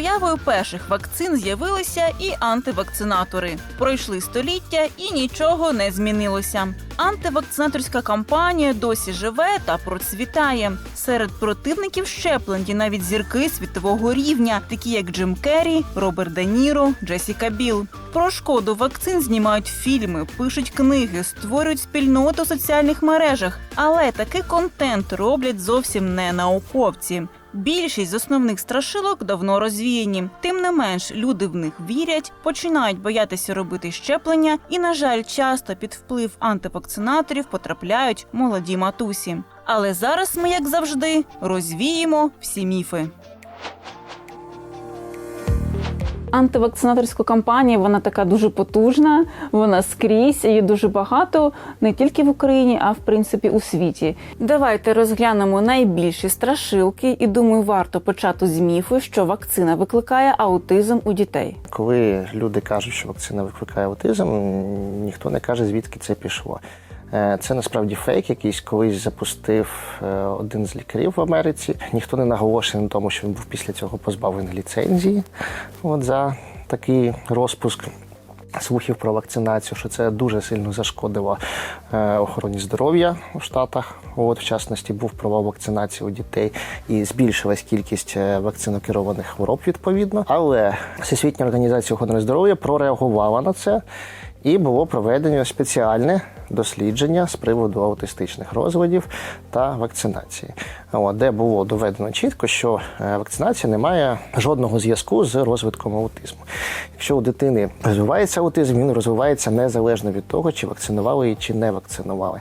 появою перших вакцин з'явилися і антивакцинатори. Пройшли століття і нічого не змінилося. Антивакцинаторська кампанія досі живе та процвітає. Серед противників щеплень є навіть зірки світового рівня, такі як Джим Керрі, Роберт Де Ніро, Джесіка Біл. Про шкоду вакцин знімають фільми, пишуть книги, створюють спільноти у соціальних мережах. Але такий контент роблять зовсім не науковці. Більшість з основних страшилок давно розвіяні. Тим не менш, люди в них вірять, починають боятися робити щеплення, і, на жаль, часто під вплив антивакцинаторів потрапляють молоді матусі. Але зараз ми, як завжди, розвіємо всі міфи. Антивакцинаторська кампанія вона така дуже потужна, вона скрізь її дуже багато не тільки в Україні, а в принципі у світі. Давайте розглянемо найбільші страшилки, і думаю, варто почати з міфу, що вакцина викликає аутизм у дітей. Коли люди кажуть, що вакцина викликає аутизм, ніхто не каже, звідки це пішло. Е, Це насправді фейк, якийсь колись запустив е, один з лікарів в Америці. Ніхто не наголошує на тому, що він був після цього позбавлений ліцензії от, за такий розпуск. Слухів про вакцинацію, що це дуже сильно зашкодило е, охороні здоров'я у Штатах. От, в частності, був провал вакцинації у дітей і збільшилась кількість вакцинокерованих хвороб відповідно. Але Всесвітня організація охорони здоров'я прореагувала на це і було проведено спеціальне дослідження з приводу аутистичних розладів та вакцинації, де було доведено чітко, що е, вакцинація не має жодного зв'язку з розвитком аутизму. Якщо у дитини розвивається аутизм, він розвивається незалежно від того, чи вакцинували її, чи не вакцинували.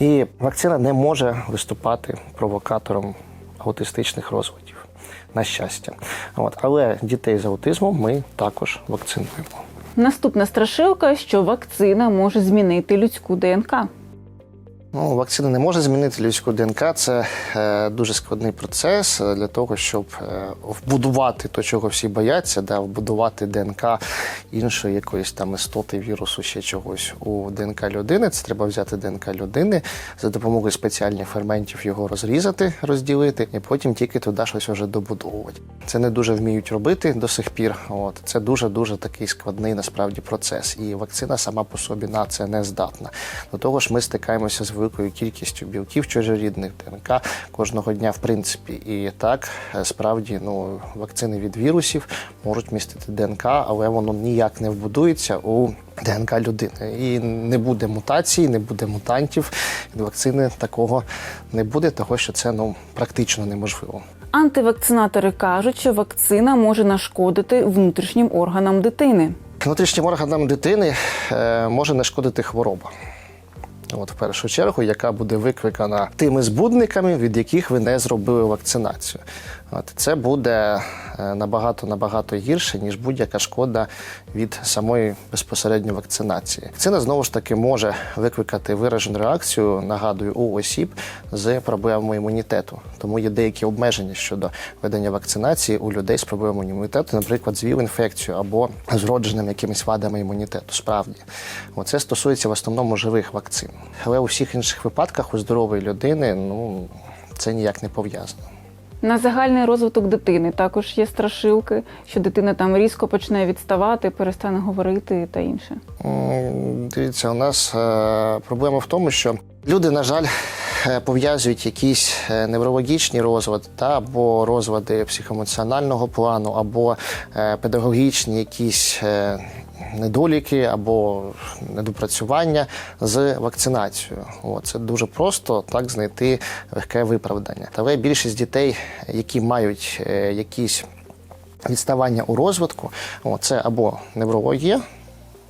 І вакцина не може виступати провокатором аутистичних розладів. На щастя, от але дітей з аутизмом ми також вакцинуємо. Наступна страшилка, що вакцина може змінити людську ДНК. Ну, вакцина не може змінити людську ДНК. Це е, дуже складний процес е, для того, щоб е, вбудувати то, чого всі бояться, да, вбудувати ДНК іншої якоїсь там істоти, вірусу, ще чогось у ДНК людини. Це треба взяти ДНК людини за допомогою спеціальних ферментів його розрізати, розділити, і потім тільки туди щось вже добудовувати. Це не дуже вміють робити до сих пір. От це дуже дуже такий складний насправді процес. І вакцина сама по собі на це не здатна. До того ж, ми стикаємося з великою кількістю білків чужорідних ДНК кожного дня, в принципі. І так е, справді ну вакцини від вірусів можуть містити ДНК, але воно ніяк не вбудується у ДНК людини. І не буде мутацій, не буде мутантів. Від вакцини такого не буде, того що це ну практично неможливо. Антивакцинатори кажуть, що вакцина може нашкодити внутрішнім органам дитини. Внутрішнім органам дитини е, може нашкодити хвороба. От в першу чергу, яка буде викликана тими збудниками, від яких ви не зробили вакцинацію. От це буде е, набагато набагато гірше, ніж будь-яка шкода від самої безпосередньо вакцинації. Вакцина знову ж таки може викликати виражену реакцію, нагадую, у осіб з проблемами імунітету. Тому є деякі обмеження щодо ведення вакцинації у людей з проблемами імунітету, наприклад, з ВІЛ-інфекцією або з вродженими якимись вадами імунітету. Справді, це стосується в основному живих вакцин. Але у всіх інших випадках у здорової людини ну це ніяк не пов'язано. На загальний розвиток дитини також є страшилки, що дитина там різко почне відставати, перестане говорити та інше. Дивіться, у нас е, проблема в тому, що люди, на жаль, е, пов'язують якісь е, неврологічні розлади та або розлади психоемоціонального плану, або педагогічні якісь. Недоліки або недопрацювання з вакцинацією. О, це дуже просто так знайти легке виправдання. Але більшість дітей, які мають е, якісь відставання у розвитку, о, це або неврологія,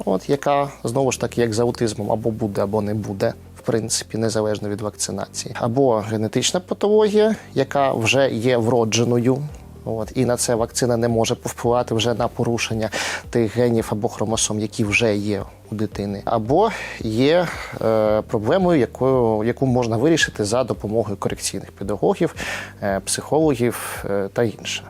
от, яка знову ж таки, як з аутизмом, або буде, або не буде. В принципі, незалежно від вакцинації, або генетична патологія, яка вже є вродженою. От і на це вакцина не може повпливати вже на порушення тих генів або хромосом, які вже є у дитини, або є е, проблемою, якою яку можна вирішити за допомогою корекційних педагогів, е, психологів е, та інше.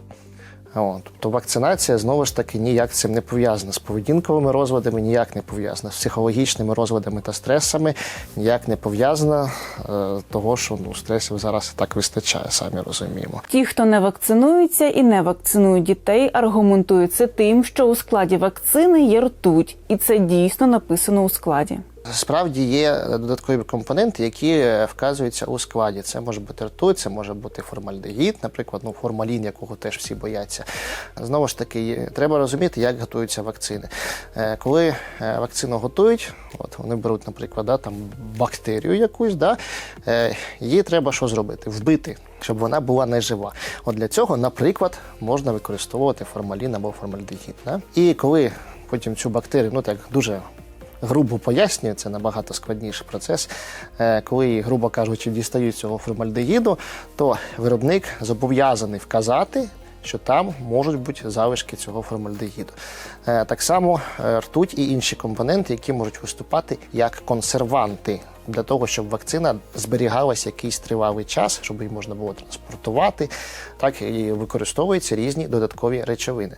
От. Тобто вакцинація знову ж таки ніяк цим не пов'язана з поведінковими розладами, ніяк не пов'язана з психологічними розладами та стресами, ніяк не пов'язана е, того, що ну, стресів зараз і так вистачає, самі розуміємо. Ті, хто не вакцинуються і не вакцинують дітей, аргументують це тим, що у складі вакцини є ртуть, і це дійсно написано у складі. Справді є додаткові компоненти, які е, вказуються у складі. Це може бути ртуть, це може бути формальдегід, наприклад, ну формалін, якого теж всі бояться. Знову ж таки, треба розуміти, як готуються вакцини. Е, Коли е, вакцину готують, от вони беруть, наприклад, да, там бактерію якусь, да, її треба що зробити? Вбити, щоб вона була нежива. От для цього, наприклад, можна використовувати формалін або формальдегід. Да? І коли потім цю бактерію, ну так дуже грубо пояснюю, це набагато складніший процес. Е, Коли, грубо кажучи, дістають цього формальдегіду, то виробник зобов'язаний вказати, що там можуть бути залишки цього формальдегіду. Е, Так само е, ртуть і інші компоненти, які можуть виступати як консерванти. Для того, щоб вакцина зберігалася якийсь тривалий час, щоб її можна було транспортувати, так і використовуються різні додаткові речовини.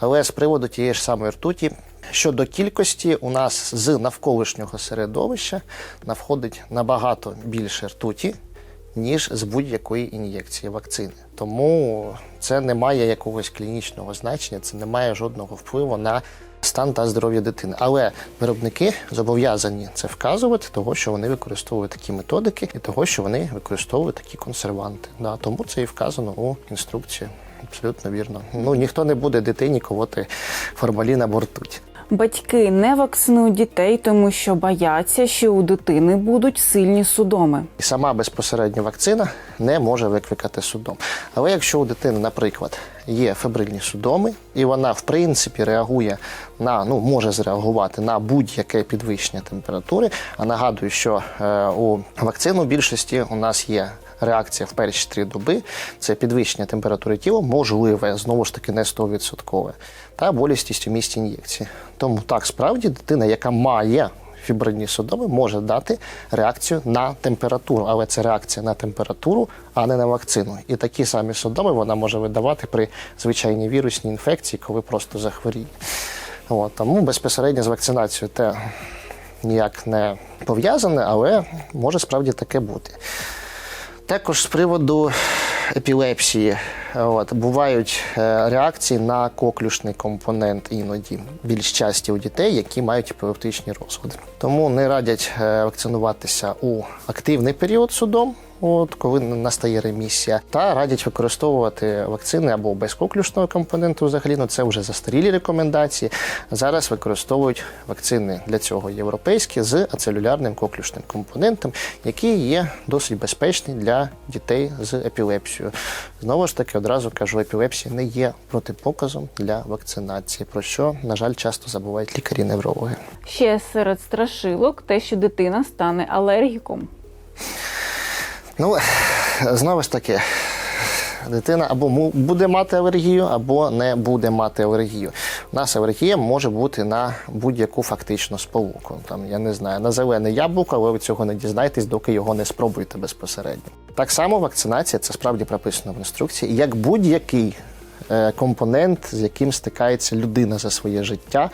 Але з приводу тієї ж самої ртуті, щодо кількості, у нас з навколишнього середовища навходить набагато більше ртуті, ніж з будь-якої ін'єкції вакцини. Тому це не має якогось клінічного значення, це не має жодного впливу на стан та здоров'я дитини. Але виробники зобов'язані це вказувати, того, що вони використовують такі методики, і того, що вони використовують такі консерванти. Да, тому це і вказано у інструкції. Абсолютно вірно. Ну ніхто не буде дитині колоти формалін або ртуть. Батьки не вакцинують дітей, тому що бояться, що у дитини будуть сильні судоми. І сама безпосередньо вакцина не може викликати судом. Але якщо у дитини, наприклад, є фебрильні судоми, і вона в принципі реагує на ну може зреагувати на будь-яке підвищення температури. А нагадую, що е, у вакцину більшості у нас є. Реакція в перші три доби це підвищення температури тіла, можливе, знову ж таки, не 100%, та болістість у місці ін'єкції. Тому так справді дитина, яка має фібрильні судоми може дати реакцію на температуру, але це реакція на температуру, а не на вакцину. І такі самі судоми вона може видавати при звичайній вірусній інфекції, коли просто захворіє. От, тому безпосередньо з вакцинацією те ніяк не пов'язане, але може справді таке бути. Також з приводу епілепсії от, бувають е, реакції на коклюшний компонент іноді більш часті у дітей, які мають епілептичні розлади. Тому не радять е, вакцинуватися у активний період судом. От коли настає ремісія, та радять використовувати вакцини або без коклюшного компоненту взагалі, ну це вже застарілі рекомендації. Зараз використовують вакцини для цього європейські з ацелюлярним коклюшним компонентом, який є досить безпечний для дітей з епілепсією. Знову ж таки, одразу кажу, епілепсія не є протипоказом для вакцинації, про що, на жаль, часто забувають лікарі-неврологи. Ще серед страшилок те, що дитина стане алергіком. Ну, знову ж таки, дитина або буде мати алергію, або не буде мати алергію. Нас алергія може бути на будь-яку фактичну сполуку. Там, я не знаю, на зелене яблуко, але ви цього не дізнаєтесь, доки його не спробуєте безпосередньо. Так само вакцинація це справді прописано в інструкції, як будь-який е, компонент, з яким стикається людина за своє життя.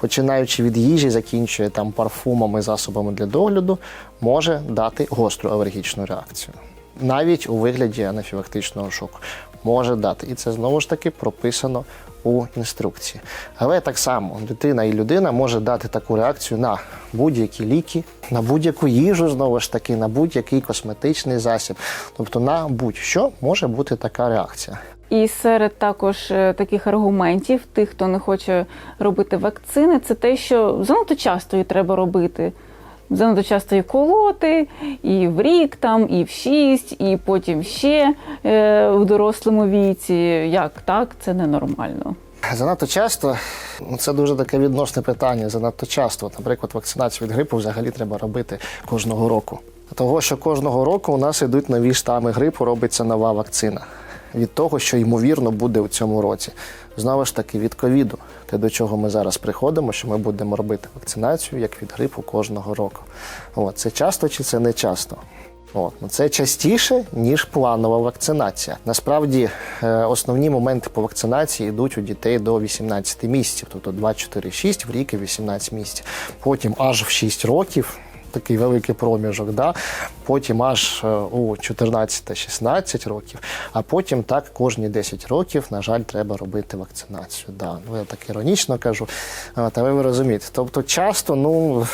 Починаючи від їжі, закінчує там парфумами, засобами для догляду, може дати гостру алергічну реакцію. Навіть у вигляді анафілактичного шоку може дати. І це знову ж таки прописано у інструкції. Але так само дитина і людина може дати таку реакцію на будь-які ліки, на будь-яку їжу, знову ж таки, на будь-який косметичний засіб. Тобто на будь-що може бути така реакція. І серед також е, таких аргументів, тих, хто не хоче робити вакцини, це те, що занадто часто її треба робити. Занадто часто і колоти, і в рік, там, і в шість, і потім ще е, в дорослому віці. Як так? Це ненормально. Занадто часто ну, це дуже таке відносне питання. Занадто часто, наприклад, вакцинацію від грипу взагалі треба робити кожного року. Того, що кожного року у нас йдуть нові штами грипу, робиться нова вакцина. Від того, що ймовірно буде у цьому році. Знову ж таки, від ковіду, те, до чого ми зараз приходимо, що ми будемо робити вакцинацію як від грипу кожного року. От, це часто чи це не часто? От. Ну, Це частіше, ніж планова вакцинація. Насправді е, основні моменти по вакцинації йдуть у дітей до 18 місяців, тобто 2, 4, 6 в рік і 18 місяців. Потім аж в 6 років. Такий великий проміжок, да? потім аж е, у 14-16 років, а потім так кожні 10 років, на жаль, треба робити вакцинацію. Да. Ну, я так іронічно кажу, але ви розумієте. Тобто часто, ну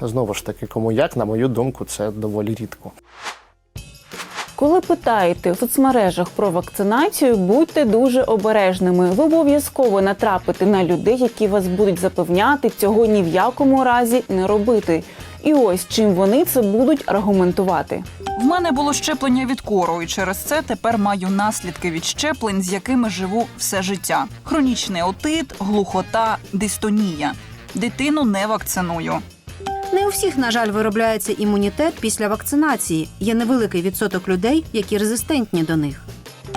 знову ж таки, кому як, на мою думку, це доволі рідко. Коли питаєте в соцмережах про вакцинацію, будьте дуже обережними. Ви обов'язково натрапите на людей, які вас будуть запевняти цього ні в якому разі не робити. І ось чим вони це будуть аргументувати. В мене було щеплення від кору, і через це тепер маю наслідки від щеплень, з якими живу все життя: хронічний отит, глухота, дистонія. Дитину не вакциную. Не у всіх, на жаль, виробляється імунітет після вакцинації. Є невеликий відсоток людей, які резистентні до них.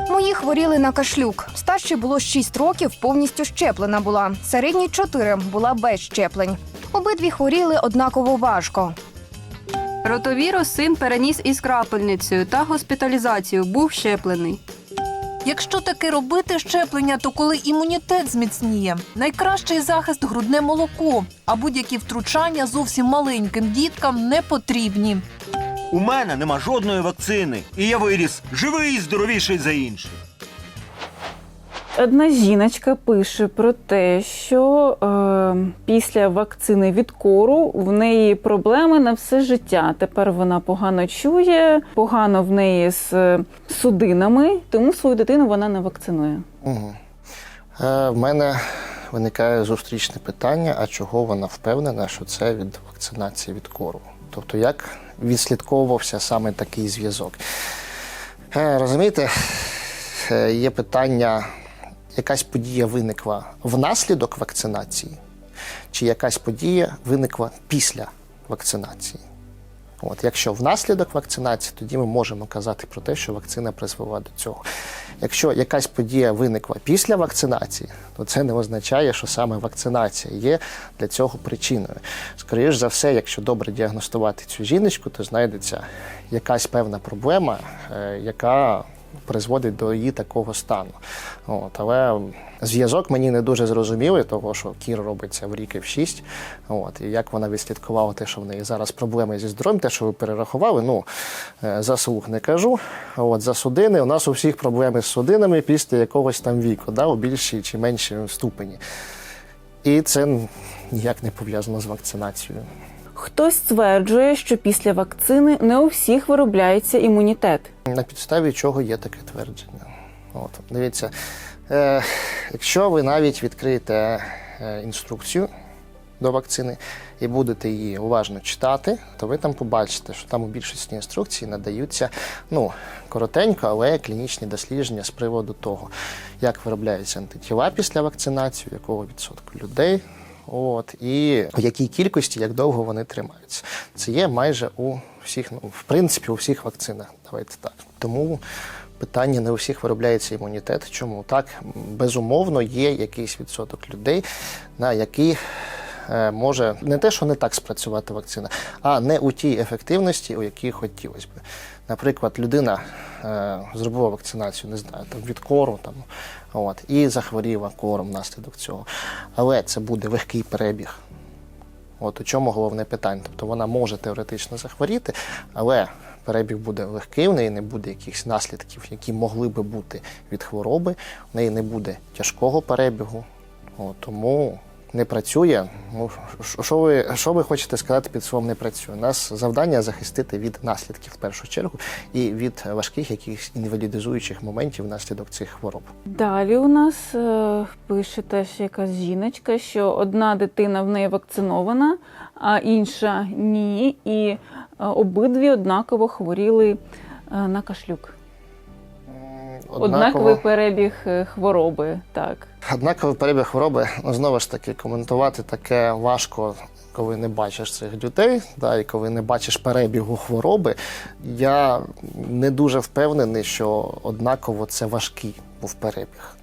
Мої хворіли на кашлюк. Старшій було 6 років, повністю щеплена була. Середній 4 була без щеплень. Обидві хворіли однаково важко. Ротовірус син переніс із крапельницею та госпіталізацією. Був щеплений. Якщо таки робити щеплення, то коли імунітет зміцніє, найкращий захист грудне молоко, а будь-які втручання зовсім маленьким діткам не потрібні. У мене нема жодної вакцини, і я виріс живий і здоровіший за інших. Одна жіночка пише про те, що е, після вакцини від кору в неї проблеми на все життя. Тепер вона погано чує, погано в неї з е, судинами, тому свою дитину вона не вакцинує. Угу. Е, в мене виникає зустрічне питання: а чого вона впевнена, що це від вакцинації від кору? Тобто, як відслідковувався саме такий зв'язок? Е, розумієте, е, є питання, якась подія виникла внаслідок вакцинації, чи якась подія виникла після вакцинації? От, якщо внаслідок вакцинації, тоді ми можемо казати про те, що вакцина призвела до цього. Якщо якась подія виникла після вакцинації, то це не означає, що саме вакцинація є для цього причиною. Скоріше за все, якщо добре діагностувати цю жіночку, то знайдеться якась певна проблема, е, яка призводить до її такого стану. От, але зв'язок мені не дуже зрозумілий, того що кір робиться в рік і в шість. От, і як вона відслідкувала те, що в неї зараз проблеми зі здоров'ям, те, що ви перерахували, ну е, за слух не кажу. От, за судини, у нас у всіх проблеми з судинами після якогось там віку, да, у більшій чи меншій ступені. І це ніяк не пов'язано з вакцинацією. Хтось стверджує, що після вакцини не у всіх виробляється імунітет. На підставі чого є таке твердження? От, дивіться, е, якщо ви навіть відкриєте е, інструкцію до вакцини і будете її уважно читати, то ви там побачите, що там у більшості інструкцій надаються ну, коротенько, але клінічні дослідження з приводу того, як виробляються антитіла після вакцинації, якого відсотку людей. От, і в якій кількості, як довго вони тримаються. Це є майже у всіх, ну, в принципі, у всіх вакцинах. Давайте так. Тому питання не у всіх виробляється імунітет. Чому так? Безумовно, є якийсь відсоток людей, на які е, може не те, що не так спрацювати вакцина, а не у тій ефективності, у якій хотілося б. Наприклад, людина е, зробила вакцинацію, не знаю, там від кору там, от, і захворіла кором внаслідок цього. Але це буде легкий перебіг. От у чому головне питання. Тобто вона може теоретично захворіти, але перебіг буде легкий, в неї не буде якихось наслідків, які могли би бути від хвороби, в неї не буде тяжкого перебігу. От, тому не працює. Ну, що ви, що ви хочете сказати під словом не працює? У нас завдання захистити від наслідків в першу чергу і від важких якихось інвалідизуючих моментів внаслідок цих хвороб. Далі у нас е, пише теж якась жіночка, що одна дитина в неї вакцинована, а інша ні. І е, обидві однаково хворіли е, на кашлюк. Однаковий перебіг е, хвороби. Так. Однаковий перебіг хвороби, ну знову ж таки, коментувати таке важко, коли не бачиш цих людей, да, і коли не бачиш перебігу хвороби. Я не дуже впевнений, що однаково це важкий був перебіг.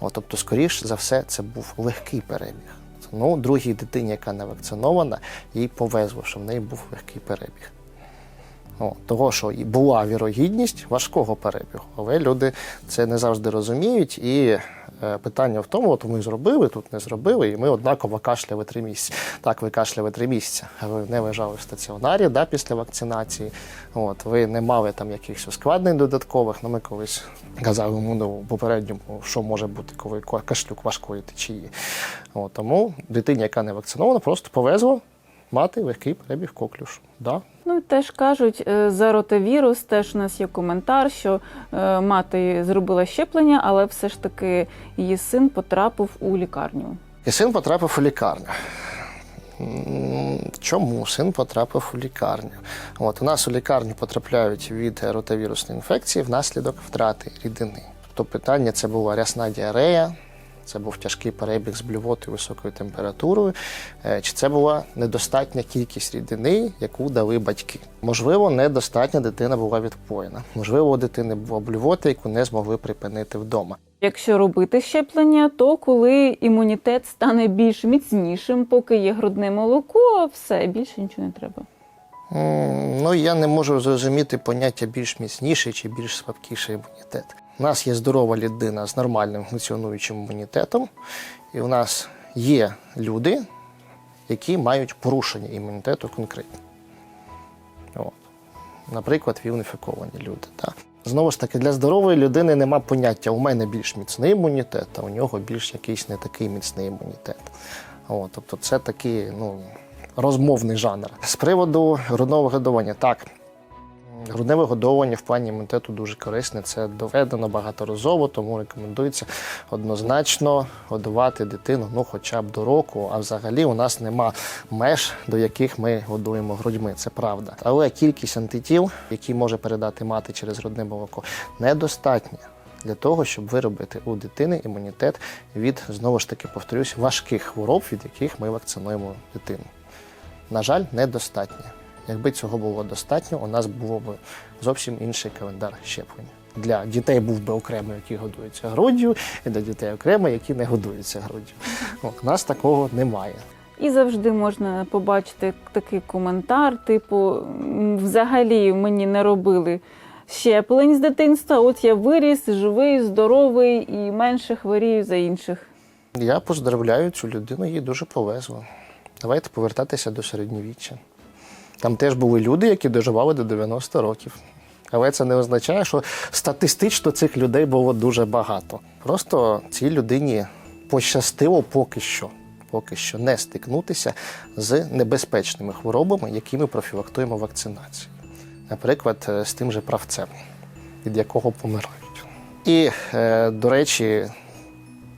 От, тобто, скоріш за все, це був легкий перебіг. Ну, другій дитині, яка не вакцинована, їй повезло, що в неї був легкий перебіг. О, того, що була вірогідність важкого перебігу, але люди це не завжди розуміють. І е, питання в тому, от ми зробили, тут не зробили, і ми однаково кашляли три місяці. Так, ви кашляли три місяці, ви не лежали в стаціонарі да, після вакцинації. От, ви не мали там якихось ускладнень додаткових. Ну, ми колись казали йому ну, попередньому, що може бути, коли кашлюк важкої течії. От, тому дитині, яка не вакцинована, просто повезло мати легкий перебіг коклюшу. Да, Ну теж кажуть, е, за ротавірус теж у нас є коментар, що е, мати зробила щеплення, але все ж таки її син потрапив у лікарню. І син потрапив у лікарню. Чому син потрапив у лікарню? От у нас у лікарню потрапляють від ротавірусної інфекції внаслідок втрати рідини. Тобто питання це була рясна діарея, це був тяжкий перебіг з блювотою високою температурою, е, чи це була недостатня кількість рідини, яку дали батьки. Можливо, недостатня дитина була відпоєна. Можливо, у дитини була блювота, яку не змогли припинити вдома. Якщо робити щеплення, то коли імунітет стане більш міцнішим, поки є грудне молоко, все більше нічого не треба. Ну, я не можу зрозуміти поняття більш міцніший чи більш слабкіший імунітет. У нас є здорова людина з нормальним функціонуючим імунітетом, і у нас є люди, які мають порушення імунітету конкретно. От. Наприклад, вілнефіковані люди. Так? Знову ж таки, для здорової людини нема поняття, у мене більш міцний імунітет, а у нього більш якийсь не такий міцний імунітет. От, тобто це такий ну, розмовний жанр. З приводу грудного вигодовування, так. Грудне вигодовування в плані імунітету дуже корисне. Це доведено багаторазово, тому рекомендується однозначно годувати дитину ну, хоча б до року. А взагалі у нас нема меж, до яких ми годуємо грудьми. Це правда. Але кількість антитіл, які може передати мати через грудне молоко, недостатня для того, щоб виробити у дитини імунітет від знову ж таки повторюсь важких хвороб, від яких ми вакцинуємо дитину. На жаль, недостатньо. Якби цього було достатньо, у нас було б зовсім інший календар щеплення. Для дітей був би окремо, які годуються груддю, і для дітей окремо, які не годуються груддю. От, у нас такого немає. І завжди можна побачити такий коментар, типу, взагалі мені не робили щеплень з дитинства, от я виріс, живий, здоровий і менше хворію за інших. Я поздравляю цю людину, їй дуже повезло. Давайте повертатися до середньовіччя. Там теж були люди, які доживали до 90 років. Але це не означає, що статистично цих людей було дуже багато. Просто цій людині пощастило поки що, поки що не стикнутися з небезпечними хворобами, які ми профілактуємо вакцинацією. Наприклад, е, з тим же правцем, від якого помирають. І, е, до речі,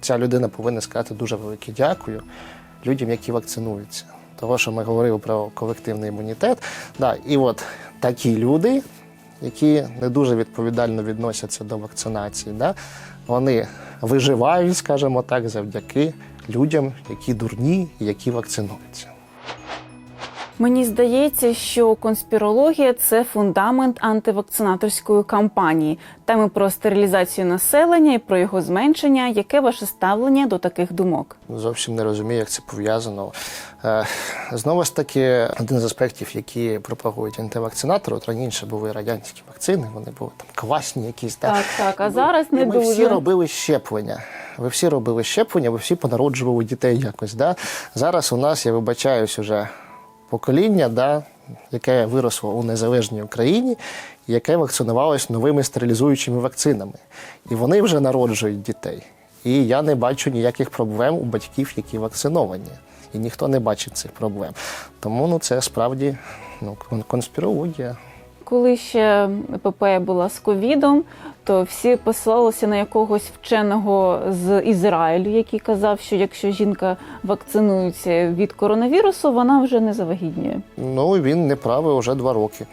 ця людина повинна сказати дуже велике дякую людям, які вакцинуються. Того, що ми говорили про колективний імунітет. Да, і от такі люди, які не дуже відповідально відносяться до вакцинації, да, вони виживають, скажімо так, завдяки людям, які дурні які вакцинуються. Мені здається, що конспірологія це фундамент антивакцинаторської кампанії. Теми про стерилізацію населення і про його зменшення. Яке ваше ставлення до таких думок? Зовсім не розумію, як це пов'язано. Е, Знову ж таки, один з аспектів, які пропагують антивакцинатори, от раніше були радянські вакцини, вони були там класні якісь. да. Так, так. А зараз не І ми всі робили щеплення. Ви всі робили щеплення, ви всі понароджували дітей якось. Да? Зараз у нас, я вибачаюсь, уже покоління, да, яке виросло у незалежній Україні, яке вакцинувалось новими стерилізуючими вакцинами. І вони вже народжують дітей. І я не бачу ніяких проблем у батьків, які вакциновані. І ніхто не бачить цих проблем. Тому ну, це справді ну, конспірологія. Коли ще епопея була з ковідом, то всі посилалися на якогось вченого з Ізраїлю, який казав, що якщо жінка вакцинується від коронавірусу, вона вже не завагітніє. Ну, він не правий вже два роки.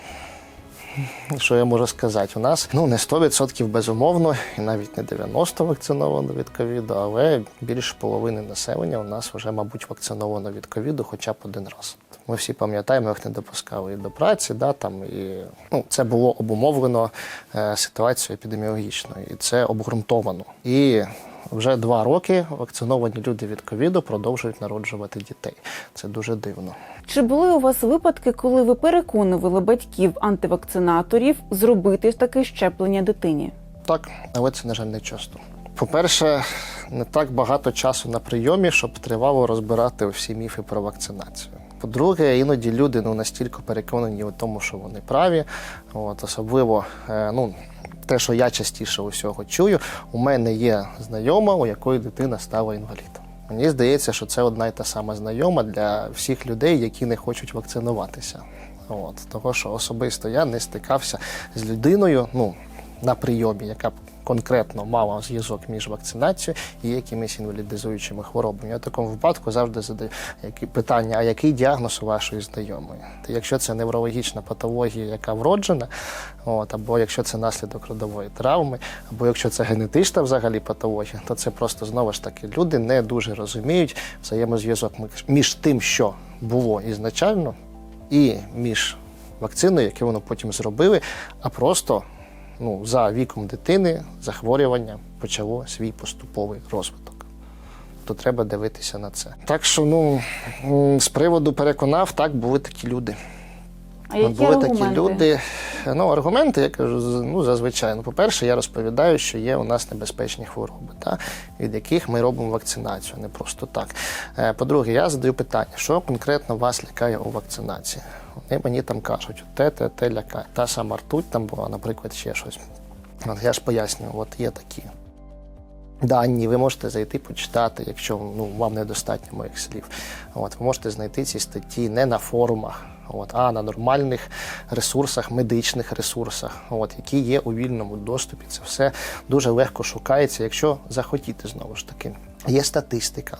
Що я можу сказати? У нас ну не 100% безумовно, і навіть не 90% вакциновано від ковіду, але більше половини населення у нас вже, мабуть, вакциновано від ковіду хоча б один раз. Ми всі пам'ятаємо, як не допускали і до праці, да, там, і, ну, це було обумовлено е, ситуацією епідеміологічною, і це обґрунтовано. І вже два роки вакциновані люди від ковіду продовжують народжувати дітей. Це дуже дивно. Чи були у вас випадки, коли ви переконували батьків антивакцинаторів зробити таке щеплення дитині? Так, але це, на жаль, не часто. По-перше, не так багато часу на прийомі, щоб тривало розбирати всі міфи про вакцинацію. По-друге, іноді люди ну, настільки переконані у тому, що вони праві. От, особливо, е, ну, те, що я частіше усього чую, у мене є знайома, у якої дитина стала інвалідом. Мені здається, що це одна й та сама знайома для всіх людей, які не хочуть вакцинуватися. От, того, що особисто я не стикався з людиною ну, на прийомі, яка б конкретно мала зв'язок між вакцинацією і якимись інвалідизуючими хворобами. Я в такому випадку завжди задаю питання: а який діагноз у вашої знайомої? Якщо це неврологічна патологія, яка вроджена, от, або якщо це наслідок родової травми, або якщо це генетична взагалі патологія, то це просто знову ж таки люди не дуже розуміють взаємозв'язок між тим, що було ізначально, і між вакциною, яку вони потім зробили, а просто ну, за віком дитини захворювання почало свій поступовий розвиток. То треба дивитися на це. Так що, ну, з приводу переконав, так були такі люди. А які були аргументи? такі люди. Ну, аргументи, я кажу, ну, зазвичай. Ну, по-перше, я розповідаю, що є у нас небезпечні хвороби, та, від яких ми робимо вакцинацію, не просто так. Е, По-друге, я задаю питання, що конкретно вас лякає у вакцинації. Вони мені там кажуть, те, те, те лякає. Та сама ртуть там була, наприклад, ще щось. От я ж пояснюю, от є такі. Дані, ви можете зайти почитати, якщо ну, вам недостатньо моїх слів. От, ви можете знайти ці статті не на форумах, от, а на нормальних ресурсах, медичних ресурсах, от, які є у вільному доступі. Це все дуже легко шукається, якщо захотіти знову ж таки. Є статистика.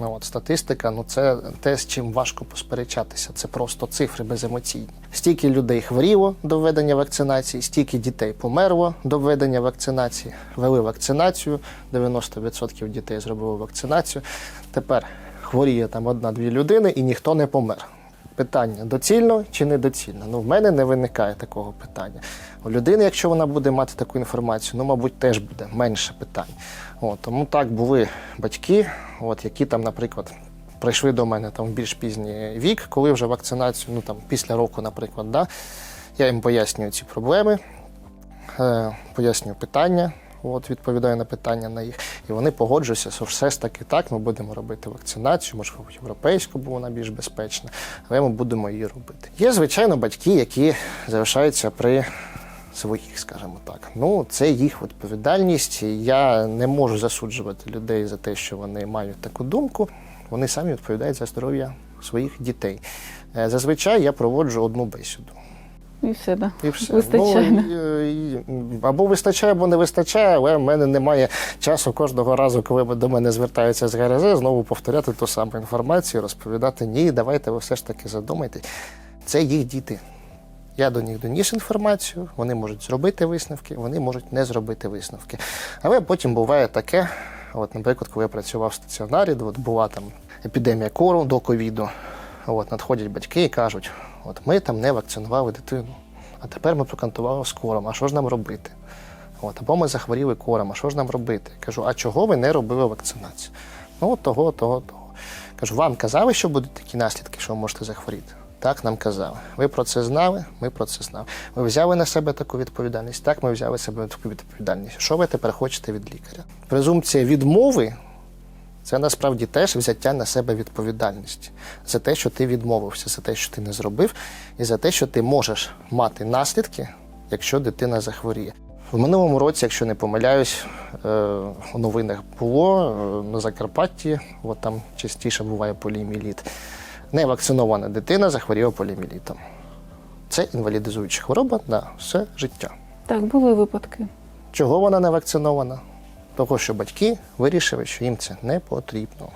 От, статистика, ну це те, з чим важко посперечатися. Це просто цифри беземоційні. Стільки людей хворіло до введення вакцинації, стільки дітей померло до введення вакцинації. Вели вакцинацію, 90% дітей зробили вакцинацію. Тепер хворіє там одна-дві людини і ніхто не помер. Питання доцільно чи недоцільно? Ну, в мене не виникає такого питання. У людини, якщо вона буде мати таку інформацію, ну, мабуть, теж буде менше питань. От, тому так були батьки, от, які там, наприклад, прийшли до мене там в більш пізній вік, коли вже вакцинацію, ну там після року, наприклад, да, я їм пояснюю ці проблеми, е, пояснюю питання, от, відповідаю на питання на їх. І вони погоджуються, що все ж таки так, ми будемо робити вакцинацію, можливо, європейську, бо вона більш безпечна, але ми будемо її робити. Є, звичайно, батьки, які залишаються при своїх, скажімо так. Ну, це їх відповідальність. Я не можу засуджувати людей за те, що вони мають таку думку. Вони самі відповідають за здоров'я своїх дітей. Е, Зазвичай я проводжу одну бесіду. І все, да. І все. Вистачає. Ну, і- і- або вистачає, або не вистачає, але в мене немає часу кожного разу, коли до мене звертаються з ГРЗ, знову повторяти ту саму інформацію, розповідати ні, давайте ви все ж таки задумайтесь. Це їх діти. Я до них доніс інформацію, вони можуть зробити висновки, вони можуть не зробити висновки. Але потім буває таке, от, наприклад, коли я працював в стаціонарі, от була там епідемія кору до ковіду. От, надходять батьки і кажуть: от ми там не вакцинували дитину, а тепер ми прокантували з кором, а що ж нам робити? От, або ми захворіли кором, а що ж нам робити? Кажу, а чого ви не робили вакцинацію? Ну, того, того, того. Кажу, вам казали, що будуть такі наслідки, що ви можете захворіти? Так, нам казали. Ви про це знали, ми про це знали. Ви взяли на себе таку відповідальність. Так, ми взяли себе таку відповідальність. Що ви тепер хочете від лікаря? Презумпція відмови це насправді теж взяття на себе відповідальності за те, що ти відмовився, за те, що ти не зробив, і за те, що ти можеш мати наслідки, якщо дитина захворіє. В минулому році, якщо не помиляюсь, е, у новинах було е, на Закарпатті, от там частіше буває поліоміеліт. Невакцинована дитина захворіла поліоміелітом. Це інвалідизуюча хвороба на все життя. Так, були випадки. Чого вона не вакцинована? Того, що батьки вирішили, що їм це не потрібно.